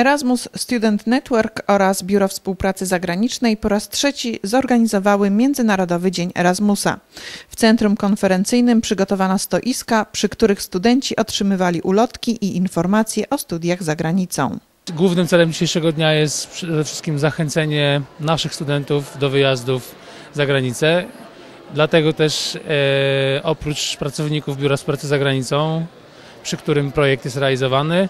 Erasmus Student Network oraz Biuro Współpracy Zagranicznej po raz trzeci zorganizowały Międzynarodowy Dzień Erasmusa. W centrum konferencyjnym przygotowano stoiska, przy których studenci otrzymywali ulotki i informacje o studiach za granicą. Głównym celem dzisiejszego dnia jest przede wszystkim zachęcenie naszych studentów do wyjazdów za granicę. Dlatego też e, oprócz pracowników Biura Współpracy za granicą, przy którym projekt jest realizowany,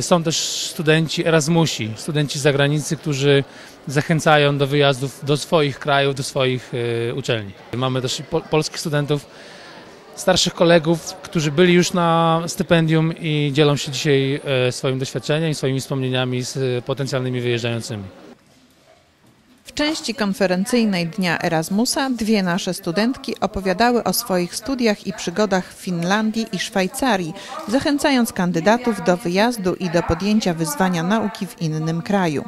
są też studenci Erasmusi, studenci z zagranicy, którzy zachęcają do wyjazdów do swoich krajów, do swoich e, uczelni. Mamy też po, polskich studentów, starszych kolegów, którzy byli już na stypendium i dzielą się dzisiaj e, swoim doświadczeniem i swoimi wspomnieniami z potencjalnymi wyjeżdżającymi. W części konferencyjnej Dnia Erasmusa dwie nasze studentki opowiadały o swoich studiach i przygodach w Finlandii i Szwajcarii, zachęcając kandydatów do wyjazdu i do podjęcia wyzwania nauki w innym kraju.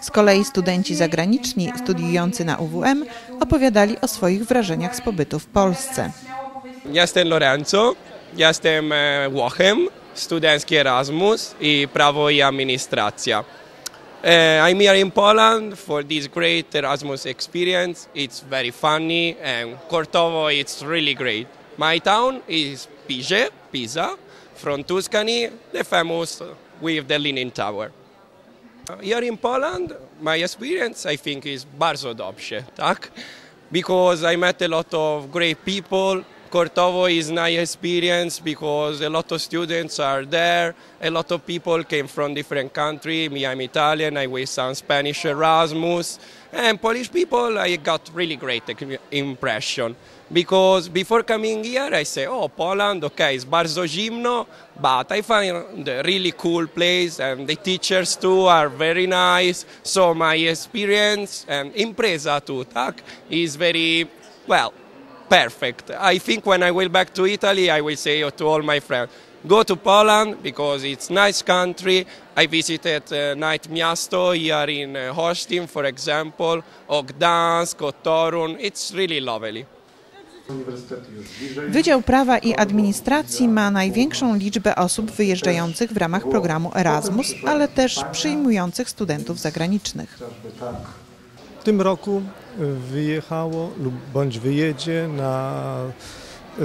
Z kolei studenci zagraniczni studiujący na UWM opowiadali o swoich wrażeniach z pobytu w Polsce. Jestem Lorenzo, jestem e, Wochem, studencki Erasmus i prawo i administracja. Uh, I'm here in Poland for this great Erasmus experience. It's very funny and Kortowo it's really great. My town is Pise, Pisa, from Tuscany, the famous with the Leaning Tower. Uh, Here in Poland, my experience I think is bardzo dobrze, tak? Because I met a lot of great people. Kortowo is nice experience because a lot of students are there. A lot of people came from different countries. Me, I'm Italian. I with some Spanish Erasmus. And Polish people, I got really great impression. Because before coming here, I say, oh, Poland, okay, it's bardzo zimno, but I find a really cool place and the teachers too are very nice. So my experience and impresa too, tak, is very, well, perfect. I think when I will back to Italy, I will say to all my friends, go to Poland because it's nice country. I visited uh, Night Miasto here in uh, Holstein, for example, or Gdansk, or Torun. It's really lovely. Wydział Prawa i Administracji ma największą liczbę osób wyjeżdżających w ramach programu Erasmus, ale też przyjmujących studentów zagranicznych. W tym roku wyjechało lub bądź wyjedzie na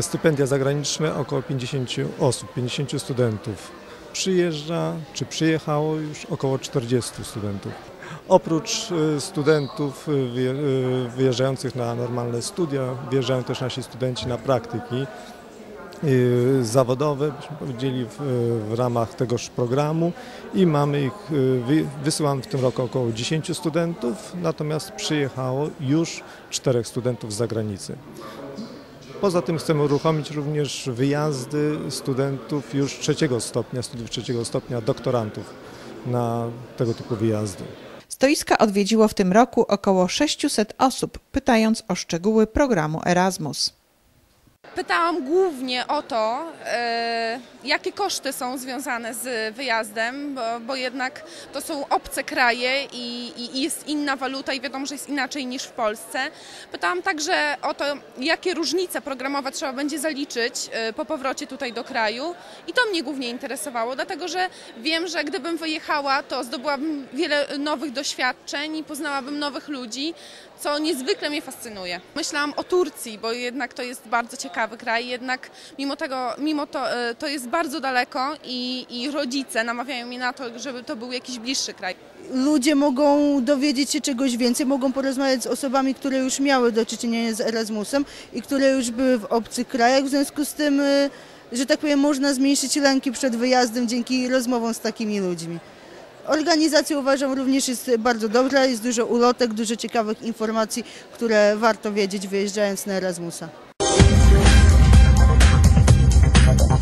stypendia zagraniczne około 50 osób, 50 studentów. Przyjeżdża, czy przyjechało już około 40 studentów. Oprócz y, studentów y, wyje- y, wyjeżdżających na normalne studia, wyjeżdżają też nasi studenci na praktyki y, zawodowe, byśmy powiedzieli, w, w ramach tegoż programu i mamy ich, y, wy, wysyłamy w tym roku około 10 studentów, natomiast przyjechało już czterech studentów z zagranicy. Poza tym chcemy uruchomić również wyjazdy studentów już trzeciego stopnia, studiów trzeciego stopnia, doktorantów na tego typu wyjazdy. Stoiska odwiedziło w tym roku około 600 osób, pytając o szczegóły programu Erasmus. Pytałam głównie o to, e, jakie koszty są związane z wyjazdem, bo, bo jednak to są obce kraje i, i, jest inna waluta i wiadomo, że jest inaczej niż w Polsce. Pytałam także o to, jakie różnice programowe trzeba będzie zaliczyć e, po powrocie tutaj do kraju i to mnie głównie interesowało, dlatego że wiem, że gdybym wyjechała, to zdobyłabym wiele nowych doświadczeń i poznałabym nowych ludzi, co niezwykle mnie fascynuje. Myślałam o Turcji, bo jednak to jest bardzo ciekawy kraj, jednak mimo tego, mimo to, e, to jest bardzo daleko i, i rodzice namawiają mnie na to, żeby to był jakiś bliższy kraj. ludzie mogą dowiedzieć się czegoś więcej, mogą porozmawiać z osobami, które już miały do czynienia z Erasmusem i które już były w obcych krajach. W związku z tym, y, że tak powiem, można zmniejszyć lęki przed wyjazdem dzięki rozmowom z takimi ludźmi. Organizacja uważam również jest bardzo dobra, jest dużo ulotek, dużo ciekawych informacji, które warto wiedzieć wyjeżdżając na Erasmusa. Thank you.